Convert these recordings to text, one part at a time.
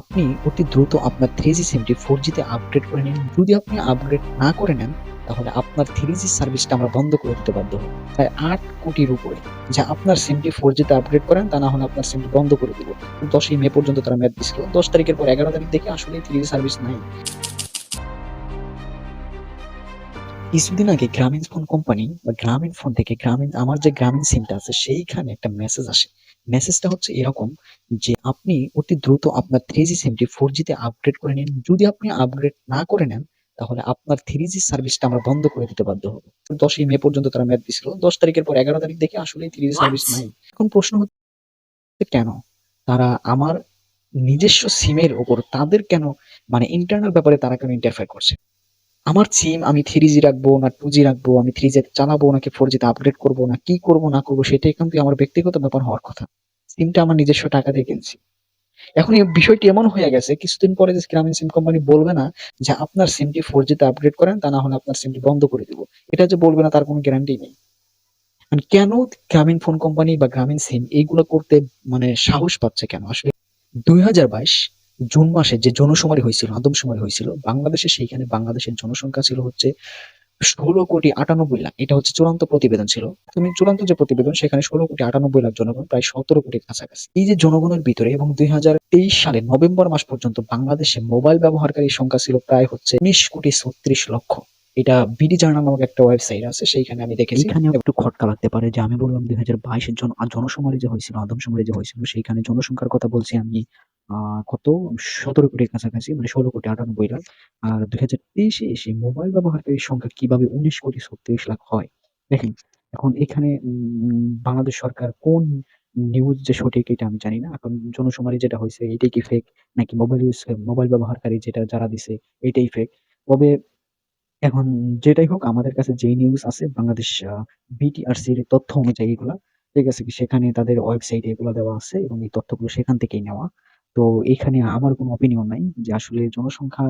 আপনি অতি দ্রুত আপনার থ্রি জি সিমটি ফোর জিতে আপগ্রেড করে নিন। যদি আপনি আপগ্রেড না করে নেন, তাহলে আপনার থ্রি জি সার্ভিসটা আমরা বন্ধ করে দিতে বাধ্য হব প্রায় আট কোটির উপরে। যা আপনার সিমটি ফোর জিতে আপগ্রেড করেন, তা না হলে আপনার সিমটি বন্ধ করে দেবো। দশই মে পর্যন্ত তারা মেয়াদ দিয়েছিল দশ তারিখের পর এগারো তারিখ থেকে আসলে থ্রি জি সার্ভিস নাই। কিছুদিন আগে গ্রামীণ ফোন কোম্পানি বা গ্রামীণ ফোন থেকে গ্রামীণ আমার যে গ্রামীণ সিমটা আছে সেইখানে একটা মেসেজ আসে। মেসেজটা হচ্ছে এরকম যে আপনি অতি দ্রুত আপনার থ্রি জি সিমটি ফোর জিতে আপগ্রেড করে নিন। যদি আপনি আপগ্রেড না করে নেন তাহলে আপনার থ্রি জি সার্ভিসটা আমরা বন্ধ করে দিতে বাধ্য হব। দশই মে পর্যন্ত তারা মেয়াদ দিছিল। দশ তারিখের পর এগারো তারিখ দেখে আসলে থ্রি জি সার্ভিস নাই। এখন প্রশ্ন হচ্ছে কেন? তারা আমার নিজস্ব সিমের ওপর তাদের কেন মানে ইন্টারনাল ব্যাপারে তারা কেন ইন্টারফেয়ার করছে? আমার সিম আমি থ্রি জি রাখব না টু জি রাখব, আমি থ্রি জি চালাবো, নাকি ফোর জিতে আপগ্রেড করব, না কি করব, না করব, সেটাই কিন্তু আমার ব্যক্তিগত ব্যাপার হওয়ার কথা। সিমটা আমার নিজস্ব টাকা দিয়ে কিনছি। এখন এই বিষয়টি এমন হয়ে গেছে, কিছুদিন পরে যে গ্রামীণ সিম কোম্পানি বলবে না যে আপনার সিমটি ফোর জিতে আপগ্রেড করেন, তা না হলে আপনার সিমটি বন্ধ করে দিব। এটা যে বলবে না, তার কোনো গ্যারান্টি নেই। মানে কেন গ্রামীণ ফোন কোম্পানি বা গ্রামীণ সিম এইগুলো করতে মানে সাহস পাচ্ছে কেন? আসলে দুই হাজার বাইশ জুন মাসে যে জনশুমারি হয়েছিল আদমশুমারি হয়েছিল, বাংলাদেশে সেইখানে বাংলাদেশের জনসংখ্যা ছিল হচ্ছে ষোলো কোটি আটানব্বই লাখ। এটা হচ্ছে চূড়ান্ত প্রতিবেদন ছিল। তুমি চূড়ান্ত যে প্রতিবেদন, সেখানে ষোলো কোটি আটানব্বই লাখ জনগণ, প্রায় সতেরো কোটির কাছাকাছি। এই যে জনগণের ভিতরে এবং দুই হাজার তেইশ সালে নভেম্বর মাস পর্যন্ত বাংলাদেশে মোবাইল ব্যবহারকারীর সংখ্যা ছিল প্রায় হচ্ছে উনিশ কোটি ছত্রিশ লক্ষ। এটা বিডি জার্নাল নামক একটা ওয়েবসাইট আছে, সেইখানে আমি দেখেছি। এখানে একটু খটকা লাগতে পারে যে আমি বললাম দুই হাজার বাইশের জন জনশুমারি যে হয়েছিল আদমশুমারি যে হয়েছিল, সেইখানে জনসংখ্যার কথা বলছি আমি। কত? সতেরো কোটির কাছাকাছি মানে ষোলো কোটি আটানব্বই লাখ। আর দুই হাজার তেইশে এসে মোবাইল ব্যবহারকারীর সংখ্যা কীভাবে উনিশ কোটি ছত্রিশ লাখ হয়? দেখেন, এখন এখানে বাংলাদেশ সরকার কোন নিউজ যে সঠিক এটা আমি জানি না। এখন জনশুমারি যেটা হয়েছে, এটাই কি ফেক নাকি মোবাইল ইউজ মোবাইল ব্যবহারকারী যেটা যারা দিছে, এটাই ফেক তবে এখন যেটাই হোক, আমাদের কাছে যেই নিউজ আছে, বাংলাদেশ বিটিআরসির তথ্য অনুযায়ী এগুলা, ঠিক আছে কি? সেখানে তাদের ওয়েবসাইটে এগুলো দেওয়া আছে এবং এই তথ্যগুলো সেখান থেকেই নেওয়া। তো এখানে আমার কোনো অপিনিয়ন নাই যে আসলে জনসংখ্যা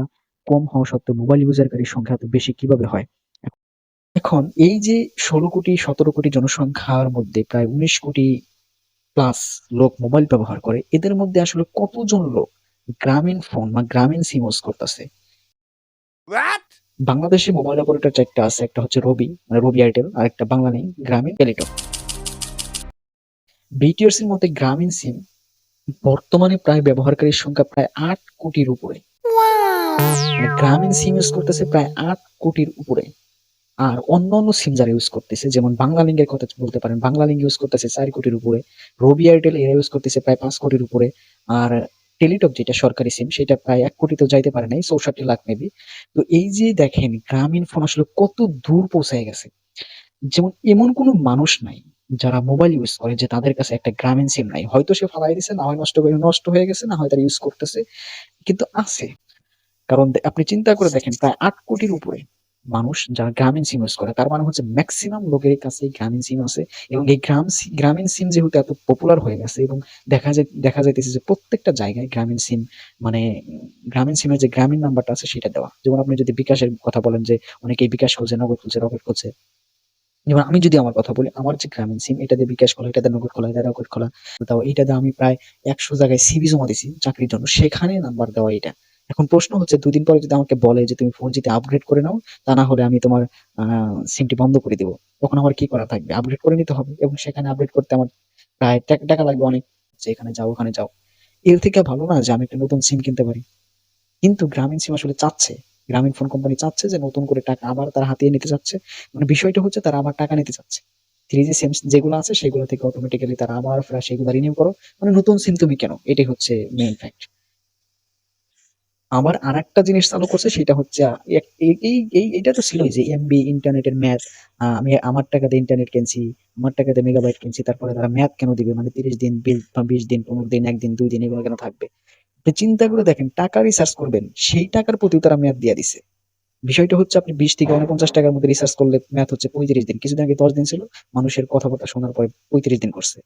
কম হওয়া সত্ত্বেও মোবাইল ইউজারকারীর সংখ্যা এত বেশি কীভাবে হয়? এখন এই যে ষোলো কোটি সতেরো কোটি জনসংখ্যার মধ্যে প্রায় উনিশ কোটি প্লাস লোক মোবাইল ব্যবহার করে এদের মধ্যে আসলে কতজন লোক গ্রামীণ ফোন বা গ্রামীণ সিম ইউজ করতেছে? বাংলাদেশে মোবাইল অপারেটর চারটা আছে একটা হচ্ছে রবি মানে রবি এয়ারটেল আর একটা বাংলা নেই গ্রামীণ টেলিটক বিটিআরসি এর মধ্যে গ্রামীণ সিম বর্তমানে প্রায় ব্যবহারকারীর সংখ্যা প্রায় আট কোটির উপরে। মানে গ্রামীণ সিম ইউজ করতেছে প্রায় আট কোটির উপরে। আর অন্য অন্য সিম যারা ইউজ করতেছে যেমন বাংলা লিঙ্কের কথা বলতে পারেন বাংলা লিঙ্ক ইউজ করতেছে চার কোটির উপরে রবি এয়ারটেল এরা ইউজ করতেছে প্রায় পাঁচ কোটির উপরে আর টেলিটক যেটা সরকারি সিম সেটা প্রায় এক কোটিতেও যাইতে পারে নাই চৌষট্টি লাখ মেবি। তো এই যে দেখেন গ্রামীণ ফোন আসলে কত দূর পৌঁছায় গেছে। যেমন এমন কোনো মানুষ নাই যারা মোবাইল ইউজ করে যে তাদের কাছে একটা গ্রামীণ সিম নাই। হয়তো সে ফালাই দিছে, না হয় নষ্ট করে নষ্ট হয়ে গেছে, না হয় তারা ইউজ করতেছে, কিন্তু আছে। কারণ আপনি চিন্তা করে দেখেন, প্রায় আট কোটির উপরে মানুষ যারা গ্রামীণ সিম ইউজ করে, তার মানে হচ্ছে ম্যাক্সিমাম লোকের কাছে গ্রামীণ সিম আছে এবং এই গ্রাম গ্রামীণ সিম যেহেতু এত পপুলার হয়ে গেছে এবং দেখা যায় দেখা যাইতেছে যে প্রত্যেকটা জায়গায় গ্রামীণ সিম মানে গ্রামীণ সিমের যে গ্রামীণ নাম্বারটা আছে সেটা দেওয়া। যেমন আপনি যদি বিকাশের কথা বলেন যে অনেকেই বিকাশ খুলছে, নগদ খুলছে, রকেট খুলছে যেমন আমি যদি আমার কথা বলি, আমার যে গ্রামীণ সিম এটা দিয়ে বিকাশ খোলা এটা দিয়ে নগদ খোলা এটা দিয়ে খোলা তাও এটা দিয়ে আমি প্রায় একশো জায়গায় সিবি জমা দিছি চাকরির জন্য। সেখানে নাম্বার দেওয়া এটা। এখন প্রশ্ন হচ্ছে, দুদিন পরে যদি আমাকে বলে যে তুমি ফোর জিতে আপগ্রেড করে নাও, তা না হলে আমি তোমার সিমটি বন্ধ করে দিব। তখন আমার কি করা থাকবে? আপগ্রেড করে নিতে হবে এবং সেখানে আপগ্রেড করতে আমার প্রায় টাকা লাগবে অনেক। যে এখানে যাও, ওখানে যাও। এর থেকে ভালো না যে আমি একটা নতুন সিম কিনতে পারি। কিন্তু গ্রামীণ সিম আসলে চাচ্ছে। গ্রামীণ ফোন কোম্পানি চাচ্ছে যে নতুন করে টাকা আবার তারা হাতিয়ে নিতে চাচ্ছে। মানে বিষয়টা হচ্ছে তারা আবার টাকা নিতে চাচ্ছে। থ্রি জি সিম যেগুলো আছে সেগুলো থেকে অটোমেটিক্যালি তারা আবার ফেরা সেগুলো রিনিউ করো। মানে নতুন সিম তুমি কেন? এটাই হচ্ছে মেইন ফ্যাক্ট আবার আর একটা জিনিস চালু করছে সেটা হচ্ছে এই এই এটা তো ছিলই যে এমবি ইন্টারনেটের ম্যাথ আমি আমার টাকাতে ইন্টারনেট কিনছি, আমার টাকাতে মেগাবাইট কিনছি, তারপরে তারা ম্যাথ কেন দিবে? মানে তিরিশ দিন বিশ দিন, পনেরো দিন, একদিন, দুই দিন এগুলো কেন থাকবে? আপনি চিন্তা করে দেখেন, টাকা রিসার্চ করবেন, সেই টাকার প্রতিও তারা ম্যাথ দিয়ে দিছে। বিষয়টা হচ্ছে আপনি বিশ থেকে উনপঞ্চাশ টাকার মধ্যে রিসার্চ করলে ম্যাথ হচ্ছে পঁয়ত্রিশ দিন। কিছুদিন আগে দশ দিন ছিল, মানুষের কথাবার্তা শোনার পরে পঁয়ত্রিশ দিন করছে।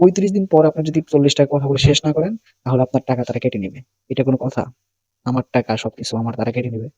পঁয়ত্রিশ দিন পর আপনি যদি চল্লিশ টাকা কথা বলে শেষ না করেন, তাহলে আপনার টাকা তারা কেটে নেবে। এটা কোনো কথা? আমার টাকা সবকিছু আমার তারা কেটে নেবে।